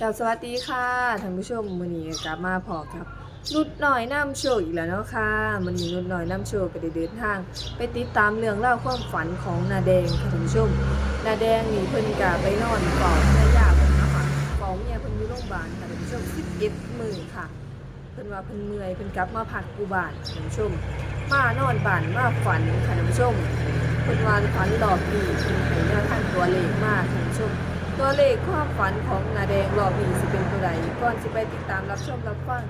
กับสวัสดีค่ะท่านผู้ชมมื้อนี้กลับมาพอครับนุดหน่อยน้ำโชว์อีกแล้วเนาะค่ะมื้อนี้นุดหน่อยน้ำโชว์ก็ได้เดินทาง ไปติดตามเรื่องเล่าความฝันของนาแดงค่ะท่านผู้ชมนาแดงนี่เพิ่นก็ไปนอนเฝ้าภรรยาเพิ่นนะคะเฝ้าเมียเพิ่นอยู่โรงพยาบาลค่ะท่านผู้ชม11มื้อค่ะ เพิ่นว่าเพิ่นเมื่อยเพิ่นกลับมาพักกูบานท่านผู้ชมมานอนบ้านมาฝันค่ะท่านผู้ชมเพิ่นว่าฝันรอบนี้เพิ่นให้แนวทางตัวเลขมากท่านผู้ชม ตัวเลขความฝันของนาแดงรอบนี้สิเป็นตัวใดก่อนสิไปติดตามรับชมรับฟัง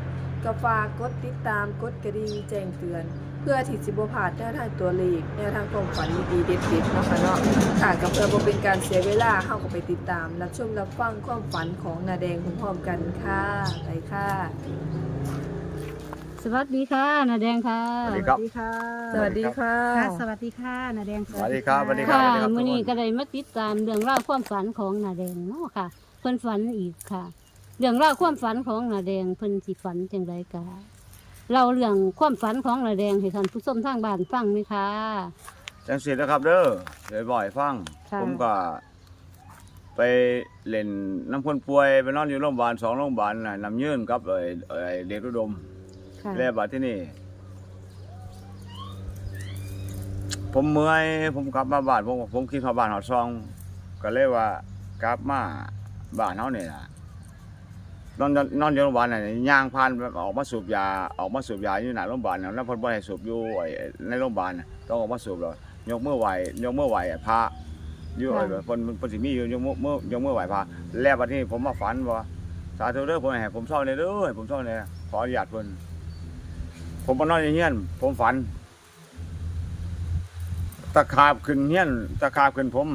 ก็ฝากกดติดตามกดกระดิ่งแจ้งเตือน เพื่อที่สิบ่พลาดแนวทางตัวเลขแนวทางความฝันดีๆเด็ดๆนะค่ะเนาะค่ะก็เพื่อบ่เป็นการเสียเวลาเฮาก็ไปติดตาม รับชมรับฟังความฝันของนาแดงพร้อมๆกันค่ะไปค่ะ สวัสดีค่ะนาแดงค่ะสวัสดีครับ ค่ะสวัสดีค่ะ ค่ะสวัสดีค่ะนาแดงสวัสดีครับสวัสดีค่ะสวัสดีครับมื้อนี้ทุกคนก็ได้มาติดตามเรื่องราวความฝันของนาแดงเนาะค่ะ เพิ่นฝันอีกค่ะ เรื่องราวความฝันของนาแดงเพิ่นสิฝันจังไดกะเราเรื่องความฝันของนาแดงให้ท่านผู้ชมทางบ้านฟังไหมคะ จังสินะครับเด้อเดี๋ยวบ่อยฟัง ค่ะ ผมก็ ไปเล่นน้ำคนป่วยไปนอนอยู่โรงพยาบาลสองโรงพยาบาลน่ะน้ำยืนกับไอ้ไอ้เด็กระดม ค่ะ แล้วบัดที่นี่ ผมเมื่อยผมกลับมาบ้านผมผมคิดมาบ้านหอดซอง ก็เลยว่ากลับมาบ้านเฮานี่ล่ะนอนนอนอยู่โรงพยาบาลน่ะย่างผ่านออกมาสูบยาออกมาสูบยาอยู่หน้าโรงพยาบาลน่ะแล้วเพิ่นบ่ให้สูบอยู่ไอ้ในโรงพยาบาลน่ะต้องออกมาสูบแล้วยกมือไหวยกมือไหวพระอยู่ไอ้เพิ่นเพิ่นสิมีอยู่ยกมือมือยกมือไหวพระแล้วบัดนี้ผมมาฝันว่าสาธุเด้อเพิ่นให้ผมเศร้าเลยเด้อให้ผมเศร้าเลยขออนุญาตเพิ่น ผมมานอนอยู่เฮียน ผมฝัน ตะขาบขึ้นเฮียน ตะขาบขึ้นผม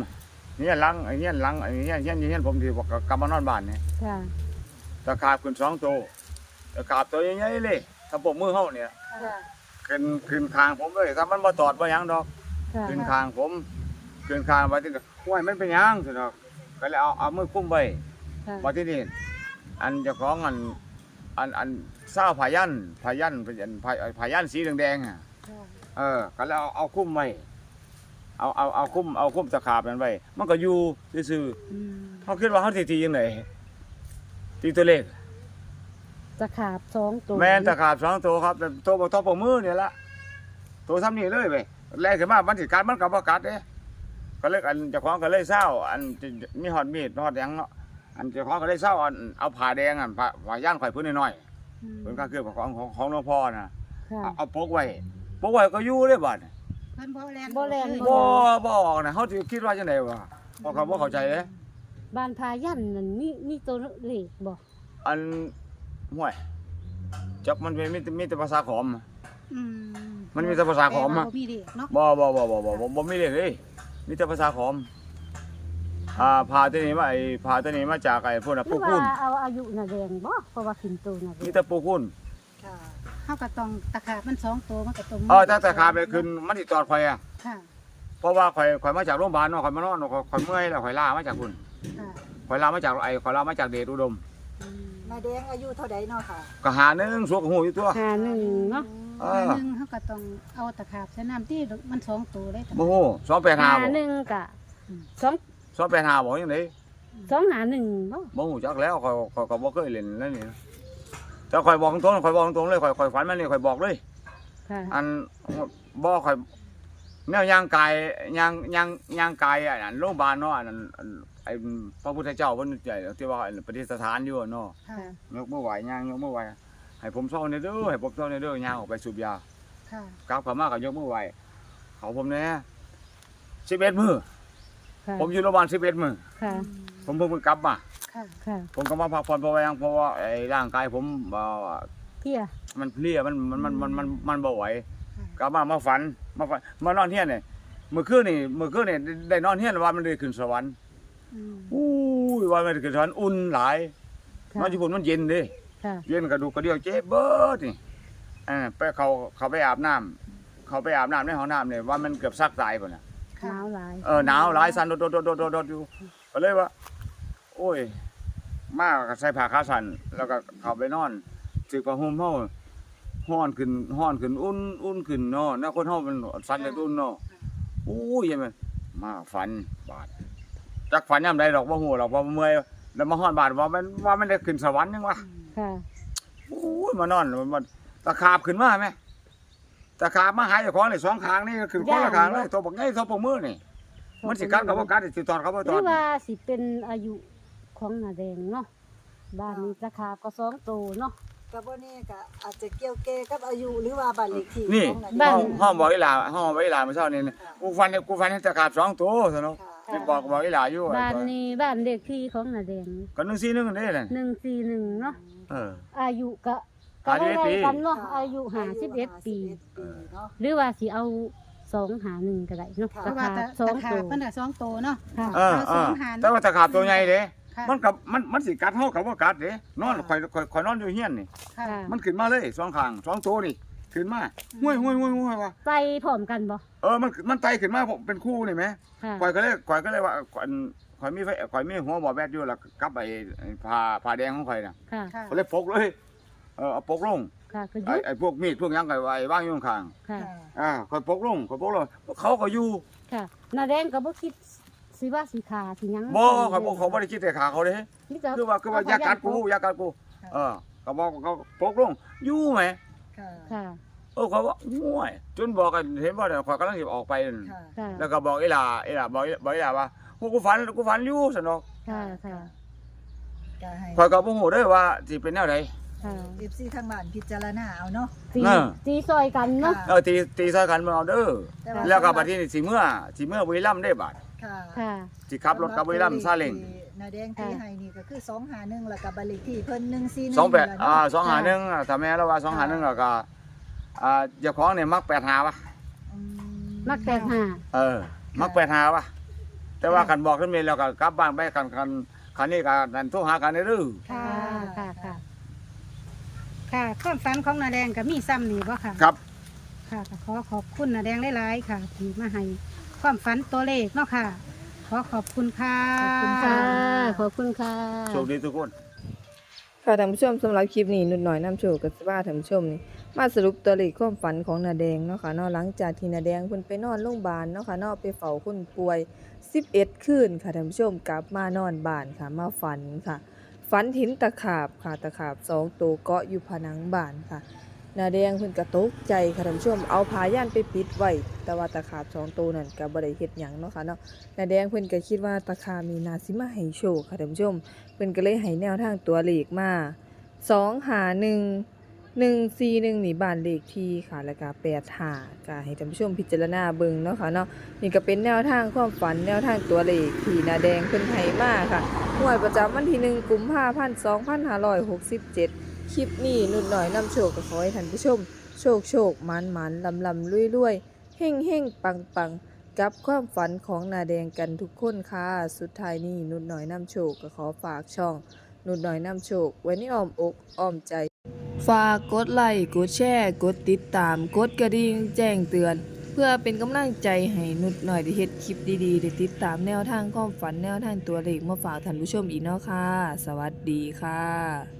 เฮียนหลังไอ้เฮียนหลังไอ้เฮียนเฮียนเฮียนผมที่บอกกลับมานอนบ้านเนี่ยค่ะตะขาบขึ้นสองตัวตะขาบตัวใหญ่ๆเลยถ้าปมมือเฮาเนี่ยค่ะขึ้นขึ้นคางผมเลยถ้ามันบ่ตอดบ่หยังดอกค่ะขึ้นคางผมขึ้นคางว่าที่ก็ห้วยมันเป็นหยังสิดอกก็เลยเอาเอามือคุ้มไว้ค่ะว่าที่นี่อันเจ้าของอัน อันอันเศร้าผายันผายันผายันผาผายันสีแดงๆอะเออก็แล้วเอาเอาคุ้มไว้เอาเอาเอาคุ้มเอาคุ้มตะขาบนั้นไว้มันก็อยู่ซื่ออืมๆเขาคิดว่าเขาสิตียังไงตีตัวเลขตะขาบสองตัวแม่นตะขาบสองตัวครับแต่ตัวบ่ตัวปมือเนี่ยละตัวซ้ำนี่เลยไปแรกขึ้นมามันสิกัดมันก็บ่กัดเด้ก็เลยอันเจ้าของก็เลยเศร้าอันมีหอดมีดหอดหยังเนาะ อันเจ้าของก็เลยเศร้าอันเอาผ้าแดงอันผ้าผ้าย่านข่อยพื้นน้อยอืมๆเพิ่นก็คือของของของหลวงพ่อน่ะค่ะเอาเอาปกไว้ปกไว้ก็อยู่เลยบัดเพิ่นบ่แลนบ่แล่นบ่บ่ออกนะเขาสิคิดว่าจังไดวะเพราะเขาบ่เข้าใจเด้บ้านพายันนั่นมีมีตัวเลขบ่อันห่วยจักมันเป็นมีแต่มีแต่ภาษาขอม อืมมันมีแต่ภาษาขอมแปลอะว่าบ่มีเด็กเนาะบ่บ่บ่บ่บ่บ่บ่มีเลยเด้มีแต่ภาษาขอม อ่าพาตัวนี้มาไอ้พาตัวนี้มาจากไอ้พวกน่ะหรืปูอคุว่านเอาอายุนาแดงบ่เพราะว่าขึ้นตัวนาแดมีงแต่ปูคุณค่ะเฮาก็ต้องตะขาบมันสองตัวมันก็ต้องเออถ้าแต่ขาไปขึ้นมันสิตอดข่อยอะค่ะเพราะว่าข่อยข่อยมาจากโรงพยาบาลเนาะข่อยมานอนเนาะข่อยข่อยเมื่อยแล้วข่อยลามาจากคุณค่ะข่อยลามาจากไอ้ข่อยลามาจากเดชอุดมอืมนายแดงอายุเท่าใดเนาะค่ะก็หาหนึงสวกหูอยู่ตัว หาหนึ่งเนาะเอออันหนึงเฮาก็ต้องเอาตะขาบใส่น้ำที่มันสองตัวเลยตะบ่ฮู้285หาบ่หนึ่งกะสอง 285บ่จังได๋สองหาหนึ่งบ่บ่ฮู้จักแล้วข่อยข่อยก็บ่เคยเล่นนั่นนี่นะแต่ข่อยบอกตรงๆข่อยบอกตรงๆเลยข่อยข่อยฝันมันนี่ข่อยบอกเลย ค่ะอันบ่ข่อยแนวยางกายยางยางยางกายอันนั้นโรงพยาบาลเนาะอันนั้นอันไอ้พระพุทธเจ้าเพิ่นใจที่ว่าอันปฏิสถานอยู่อะเนาะค่ะ ยกมือไหวยางยกมือไหวให้ผมเศร้าในเด้อให้ผมเศร้าในเด้อยางออกไปสูบยาค่ะ กลับเข้ามาก็ยกมือไหวเขาผมแน่11มื้อ ค่ะผมอยู่โรงพยาบาล11มื้อค่ะผมเพิ่งกลับมา ค่ะค่ะผมก็มาพักผ่อนเพราะว่ายังเพราะว่าไอ้ร่างกายผมบ่เพียมันเพลียมันมันมันมันมันมันบ่ไหวค่ะกลับมามาฝันมาฝันมานอนเฮียนนี่เมื่อคืนนี่เมื่อคืนนี่ได้นอนเฮียนว่ามันได้ขึ้นสวรรค์อืมอู้ยว่ามันได้ขึ้นสวรรค์อุ่นหลายค่ะนอนญี่ปุ่นมันเย็นเด้ ค่ะเย็นกระดูกกระเดี่ยวเจ็บเบิดนี่อ่าไปเขาเขาไปอาบน้ำเขาไปอาบน้ำในห้องน้ำเนี่ยว่ามันเกือบซักตายพุ่นน่ะ หนาวหลายเออหนาวหลายสันโดดโดดโดดโดดโดดอยู่ก็เลยว่า โอ้ย มาก็ใส่ผ้าขาสันแล้วก็เข้าไปนอนสึกผ้าห่มเฮาฮ้อนขึ้นฮ้อนขึ้นอุ่นอุ่นขึ้นเนาะแล้วคนเฮามันสันเลยอุ่นเนาะอู้ยยังมันมาฝันบาดจักฝันยามใดดอกบ่ฮู้ดอกเพราะเมื่อยแล้วมาฮอดบ้านว่ามันว่ามันได้ขึ้นสวรรค์ยังวะค่ะโอ้ยมานอนมันมันตะขาบขึ้นมาไหม ตะขาบมาหายเจ้าของนี่สองข้างนี่ขึ้นคนละข้างเลยตัวบักใหญ่ตัวปกมือนี่มันสิกัดกับบ่กัดสิตอนกับบ่หตอรืนอว่าสิเป็นอายุของนาแดงเนาะบ้านนี้ราคาก็สองโตเนาะกับว่านี่ก็อาจจะเกี่ยวเกกับอายุหรือว่าบ้านเลขที่นี่ของนาบ้าเดห้องงห้องบอกอีหลาห้องบอกอีหลาเมื่อเช้านี่นะกูฟันกูฟันให้ตะขาบสองตัวซะเนาะค่ะนี่บอกบอกอีหลาอยู่บ้านนี้บ้านเด็กที่ของนาแดงก็นึงซี่นึงนี่แหละหนึ่งสี่หนึ่งเนาะเออ อายุก็ก็51ไล่ปีๆกันเนาะอายุห้าสิบเอ็ดปีปีเนาะหรือว่าสิเอาสองหาหนึ่งก็ได้เนาะค่ะเพราราะว่าคาตะสองตะขาโตบมันน่ะสองโตเนาะ ค่ะ เออเอเอาสอองหาร แต่ว่าตะขาบตัวใหญ่เด้ ค่ะ มันกับมันมันสิกัดเฮากับบ่กัดเด้นอนข่อยข่อยข่อยนอนอยู่เฮียนนี่ค่ะค่ะ มันขึ้นมาเลยสองข้างสองตัวนี่ขึ้นมาห้วยห้วยห้วยห้วยว่ะใส่พร้อมกันบ่เออมันมันไต่ขึ้นมาเป็นคู่นี่แหมค่ะข่อยก็เลยข่อยก็เลยว่าข่อยข่อยมีไฟข่อยมีหัวบ่อแบดอยู่แล้วกับไอ้ไอ้ผ้าผ้าแดงของข่อยน่ะค่ะค่ะ ก็เลยปกเลย เออเอาปกลงค่ะก็อไอ้ยุไอ้พวกมีดพวกหยังก็ไว้วางอยู่ข้างค่ะ ๆอ่าข่อยปกลงข่อยปกลงเขาก็อยู่ค่ะนาแดงก็บ่คิดสิว่าสิขาสิหยังบ่ข่อยบ่เขาบ่ได้คิดแต่ขาเขาเด้นี่ก็คือว่าคือว่าอย่ากัดกูอย่ากัดกู เออก็บอกเขาปกลงอยู่ไหม ค่ะค่ะ เออเขาว่าง่วยจนบอกกันเห็นบ่เนี่ยข่อยกำลังสิออกไปนั่นค่ะ ค่ะ แล้วก็บอกอีหลาอีหลาบอกอีบอกอีหลาว่ากูกูฝันกูฝันอยู่ซั่นเนาะค่ะค่ะก็ให้ข่อยก็บ่ฮู้เด้อว่าสิเป็นแนวใด ค่ะเอฟซีทางบ้านพิจารณาเอาเนาะตีเออ ตีซอยกันเนาะ เออตีตีซอยกันมาเอาเด้อต่าแล้วก็บัดนี้นี่สิเมื่อสิเมื่อบุรีรัมย์ได้บาดค่ะค่ะ สิขับรถกับบุรีรัมย์ซาเล้งนาแดงที่ให้นี่ก็คือ251แล้วก็บ้านเลขที่เพิ่น141 สองแปดนี่อ่าล่ะสองหาหนึ่งอ่าถ้าแม่เราว่าสองหาหนึ่งแล้วก็อ่าเจ้าของเนี่ยมักแปดหาวะอืมักแตกหาเออ มักแปดหาวะแต่ว่ากันบอกขึ้นมีแล้วก็กลับบ้านไปกันกันคันนี้ก็นั่นโทรหากันได้เด้อ ค่ะค่ะค่ะ ค่ะความฝันของนาแดงก็มีซ้ำนี่บ่ค่ะ ครับ ค่ะก็ขอขอบคุณนาแดงหลายๆค่ะที่มาให้ความฝันตัวเลขเนาะค่ะ ขอขอบคุณค่ะ ขอบคุณค่ะ ขอบคุณค่ะ โชคดีทุกคน ค่ะท่านผู้ชมสำหรับคลิปนี้นุดหน่อยน้ำโชว์กับสิว่าท่านผู้ชมนี่มาสรุปตัวเลขความฝันของนาแดงเนาะค่ะเนาะหลังจากที่นาแดงเพิ่นไปนอนโรงพยาบาลเนาะค่ะเนาะไปเฝ้าคนป่วย 11 คืนค่ะท่านผู้ชมกลับมานอนบ้านค่ะมาฝันค่ะ ฝันเห็นตะขาบค่ะตะขาบสองตัวเกาะอยู่ผนังบ้านค่ะนาแดงเพิ่นกระตกใจค่ะท่านผู้ชมเอาผ้าย่านไปปิดไว้แต่ว่าตะขาบสองตัวนั่นก็บ่ได้เฮ็ดหยังเนาะค่ะเนาะนาแดงเพิ่นก็คิดว่าตะขาบมีนาสิมาให้โชคค่ะท่านผู้ชมเพิ่นก็เลยให้แนวทางตัวเลขมาสองหาหนึ่ง หนึ่งสี่หนึ่งนี่บ้านเลขที่ค่ะแล้วก็แปดหาก็ให้ท่านผู้ชมพิจารณาเบิ่งเนาะค่ะเนาะนี่ก็เป็นแนวทางความฝันแนวทางตัวเลขที่นาแดงเพิ่นให้มากค่ะงวดประจำวันที่หนึ่งกุมภาพันธ์สองพันห้าร้อยหกสิบเจ็ดคลิปนี้นุ่นหน่อยนำโชคก็ขอให้ท่านผู้ชม โชคโชคมันมันลำลำรวยรวยเฮ่งเฮ่งปังปังกับความฝันของนาแดงกันทุกคนค่ะ สุดท้ายนี้นุ่นหน่อยนำโชคก็ขอฝากช่อง นุ่นหน่อยนำโชคไว้ในอ้อมอกอ้อมใจ ฝากกดไลค์กดแชร์ กดติดตาม กดกระดิ่งแจ้งเตือน เพื่อเป็นกำลังใจให้นุดหน่อยได้เฮ็ดคลิปดีๆได้ติดตามแนวทางความฝันแนวทางตัวเลขมาฝากท่านผู้ชมอีกเนาะค่ะ สวัสดีค่ะ